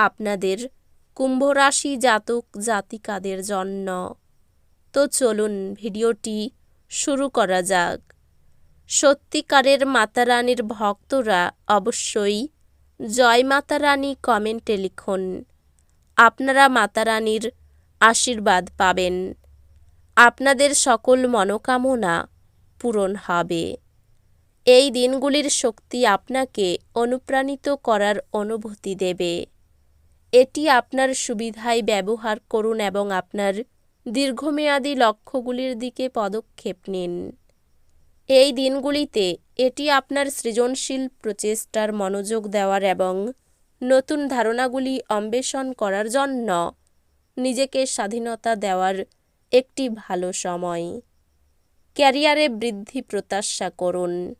আপনাদের কুম্ভরাশি জাতক জাতিকাদের জন্য। তো চলুন ভিডিওটি শুরু করা যাক। সত্যিকারের মাতারানীর ভক্তরা অবশ্যই জয় মাতারানী কমেন্টে লিখুন। আপনারা মাতারানীর আশীর্বাদ পাবেন। আপনাদের সকল মনোকামনা পূরণ হবে। এই দিনগুলির শক্তি আপনাকে অনুপ্রাণিত করার অনুভূতি দেবে। এটি আপনার সুবিধায় ব্যবহার করুন এবং আপনার দীর্ঘমেয়াদী লক্ষ্যগুলির দিকে পদক্ষেপ নিন। এই দিনগুলিতে এটি আপনার সৃজনশীল প্রচেষ্টার মনোযোগ দেওয়ার এবং নতুন ধারণাগুলি অন্বেষণ করার জন্য নিজেকে স্বাধীনতা দেওয়ার একটি ভালো সময়। ক্যারিয়ারে বৃদ্ধি প্রত্যাশা করুন,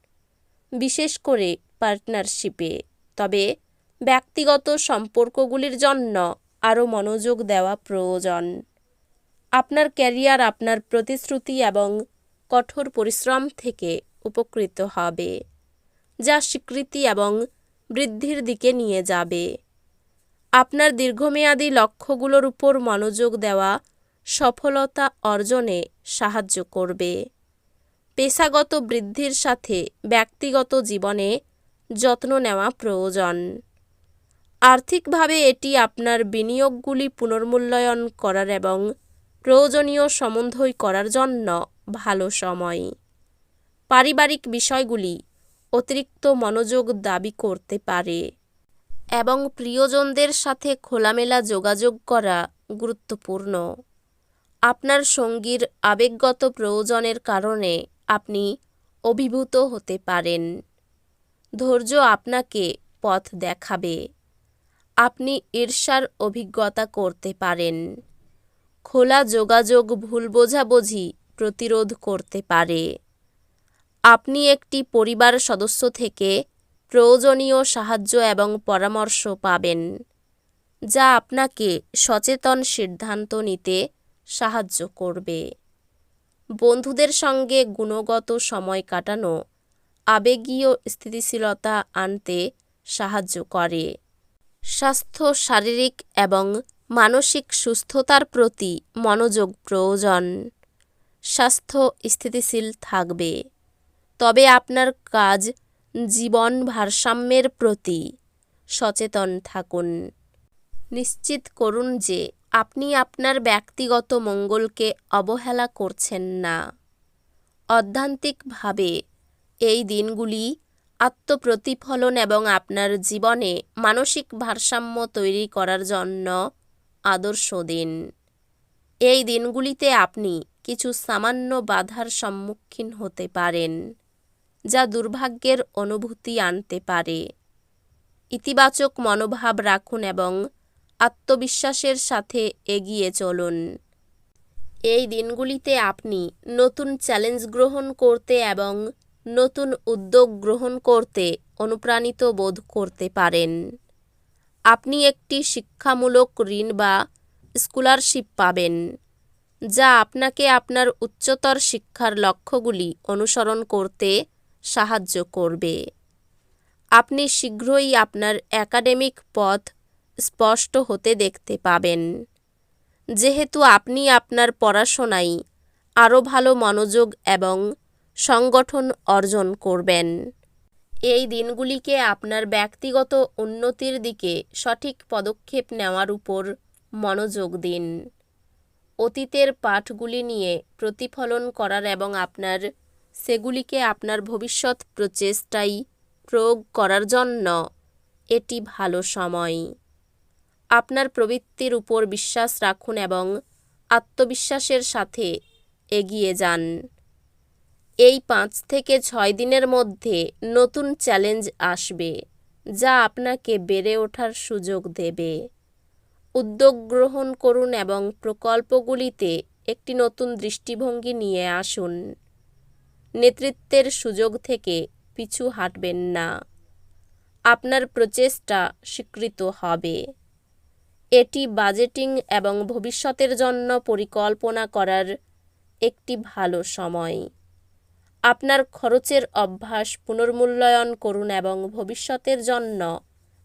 বিশেষ করে পার্টনারশিপে। তবে ব্যক্তিগত সম্পর্কগুলির জন্য আরও মনোযোগ দেওয়া প্রয়োজন। আপনার ক্যারিয়ার আপনার প্রতিশ্রুতি এবং কঠোর পরিশ্রম থেকে উপকৃত হবে, যা স্বীকৃতি এবং বৃদ্ধির দিকে নিয়ে যাবে। আপনার দীর্ঘমেয়াদী লক্ষ্যগুলোর উপর মনোযোগ দেওয়া সফলতা অর্জনে সাহায্য করবে। পেশাগত বৃদ্ধির সাথে ব্যক্তিগত জীবনে যত্ন নেওয়া প্রয়োজন। আর্থিকভাবে এটি আপনার বিনিয়োগগুলি পুনর্মূল্যায়ন করার এবং প্রয়োজনীয় সম্বন্ধই করার জন্য ভালো সময়। পারিবারিক বিষয়গুলি অতিরিক্ত মনোযোগ দাবি করতে পারে এবং প্রিয়জনদের সাথে খোলামেলা যোগাযোগ করা গুরুত্বপূর্ণ। আপনার সঙ্গীর আবেগগত প্রয়োজনের কারণে আপনি অভিভূত হতে পারেন। ধৈর্য আপনাকে পথ দেখাবে। আপনি ঈর্ষার অভিজ্ঞতা করতে পারেন। খোলা যোগাযোগ ভুল বোঝাবুঝি প্রতিরোধ করতে পারে। আপনি একটি পরিবার সদস্য থেকে প্রয়োজনীয় সাহায্য এবং পরামর্শ পাবেন, যা আপনাকে সচেতন সিদ্ধান্ত নিতে সাহায্য করবে। বন্ধুদের সঙ্গে গুণগত সময় কাটানো আবেগীয় স্থিতিশীলতা আনতে সাহায্য করে। স্বাস্থ্য, শারীরিক এবং মানসিক সুস্থতার প্রতি মনোযোগ প্রয়োজন। স্বাস্থ্য স্থিতিশীল থাকবে। তবে আপনার কাজ জীবন ভারসাম্যের প্রতি সচেতন থাকুন। নিশ্চিত করুন যে আপনি আপনার ব্যক্তিগত মঙ্গলকে অবহেলা করছেন না। অধ্যান্তিকভাবে এই দিনগুলি আত্মপ্রতিফলন এবং আপনার জীবনে মানসিক ভারসাম্য তৈরি করার জন্য আদর্শ দিন। এই দিনগুলিতে আপনি কিছু সামান্য বাধার সম্মুখীন হতে পারেন, যা দুর্ভাগ্যের অনুভূতি আনতে পারে। ইতিবাচক মনোভাব রাখুন এবং আত্মবিশ্বাসের সাথে এগিয়ে চলুন। এই দিনগুলিতে আপনি নতুন চ্যালেঞ্জ গ্রহণ করতে এবং নতুন উদ্যোগ গ্রহণ করতে অনুপ্রাণিত বোধ করতে পারেন। আপনি একটি শিক্ষামূলক ঋণ বা স্কলারশিপ পাবেন, যা আপনাকে আপনার উচ্চতর শিক্ষার লক্ষ্যগুলি অনুসরণ করতে সাহায্য করবে। আপনি শীঘ্রই আপনার একাডেমিক পথ স্পষ্ট হতে দেখতে পাবেন। যেহেতু আপনি আপনার পড়াশোনায় আরও ভালো মনোযোগ এবং সংগঠন অর্জন করবেন। এই দিনগুলিকে আপনার ব্যক্তিগত উন্নতির দিকে সঠিক পদক্ষেপ নেওয়ার উপর মনোযোগ দিন। অতীতের পাঠগুলি নিয়ে প্রতিফলন করার এবং আপনার সেগুলিকে আপনার ভবিষ্যৎ প্রচেষ্টায় প্রয়োগ করার জন্য এটি ভালো সময়। আপনার প্রবৃত্তির উপর বিশ্বাস রাখুন এবং আত্মবিশ্বাসের সাথে এগিয়ে যান। এই পাঁচ থেকে ছয় দিনের মধ্যে নতুন চ্যালেঞ্জ আসবে, যা আপনাকে বেড়ে ওঠার সুযোগ দেবে। উদ্যোগ গ্রহণ করুন এবং প্রকল্পগুলিতে একটি নতুন দৃষ্টিভঙ্গি নিয়ে আসুন। নেতৃত্বের সুযোগ থেকে পিছু হাঁটবেন না। আপনার প্রচেষ্টা স্বীকৃত হবে। এটি বাজেটিং এবং ভবিষ্যতের জন্য পরিকল্পনা করার একটি ভালো সময়। আপনার খরচের অভ্যাস পুনর্মূল্যায়ন করুন এবং ভবিষ্যতের জন্য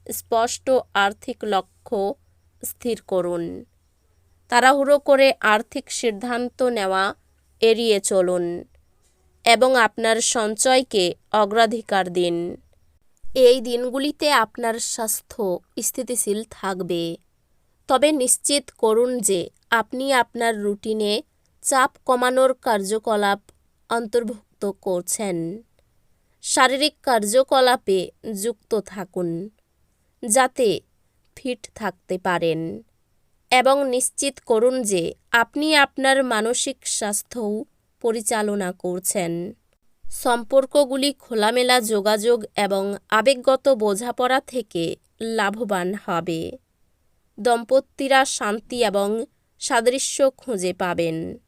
স্পষ্ট আর্থিক লক্ষ্য স্থির করুন। তাড়াহুড়ো করে আর্থিক সিদ্ধান্ত নেওয়া এড়িয়ে চলুন এবং আপনার সঞ্চয়কে অগ্রাধিকার দিন। এই দিনগুলিতে আপনার স্বাস্থ্য স্থিতিশীল থাকবে। তবে নিশ্চিত করুন যে আপনি আপনার রুটিনে চাপ কমানোর কার্যকলাপ অন্তর্ভুক্ত করছেন। শারীরিক কার্যকলাপে যুক্ত থাকুন, যাতে ফিট থাকতে পারেন এবং নিশ্চিত করুন যে আপনি আপনার মানসিক স্বাস্থ্যও পরিচালনা করছেন। সম্পর্কগুলি খোলামেলা যোগাযোগ এবং আবেগগত বোঝাপড়া থেকে লাভবান হবে। দম্পতিরা শান্তি এবং সাদৃশ্য খুঁজে পাবেন।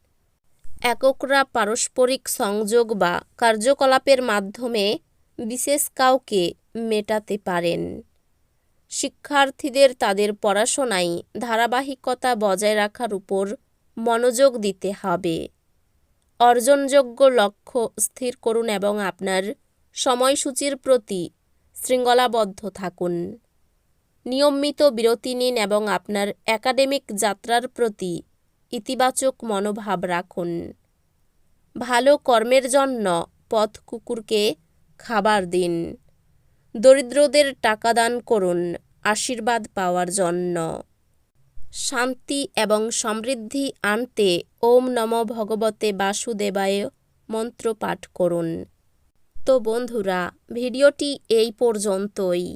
এককরা পারস্পরিক সংযোগ বা কার্যকলাপের মাধ্যমে বিশেষ কাউকে মেটাতে পারেন। শিক্ষার্থীদের তাদের পড়াশোনায় ধারাবাহিকতা বজায় রাখার উপর মনোযোগ দিতে হবে। অর্জনযোগ্য লক্ষ্য স্থির করুন এবং আপনার সময়সূচির প্রতি শৃঙ্খলাবদ্ধ থাকুন। নিয়মিত বিরতি নিন এবং আপনার একাডেমিক যাত্রার প্রতি ইতিবাচক মনোভাব রাখুন। ভালো কর্মের জন্য পথ কুকুরকে খাবার দিন। দরিদ্রদের টাকা দান করুন আশীর্বাদ পাওয়ার জন্য। শান্তি এবং সমৃদ্ধি আনতে ওম নম ভগবতে বাসুদেবায় মন্ত্র পাঠ করুন। তো বন্ধুরা, ভিডিওটি এই পর্যন্তই।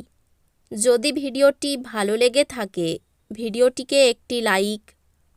যদি ভিডিওটি ভালো লেগে থাকে, ভিডিওটিকে একটি লাইক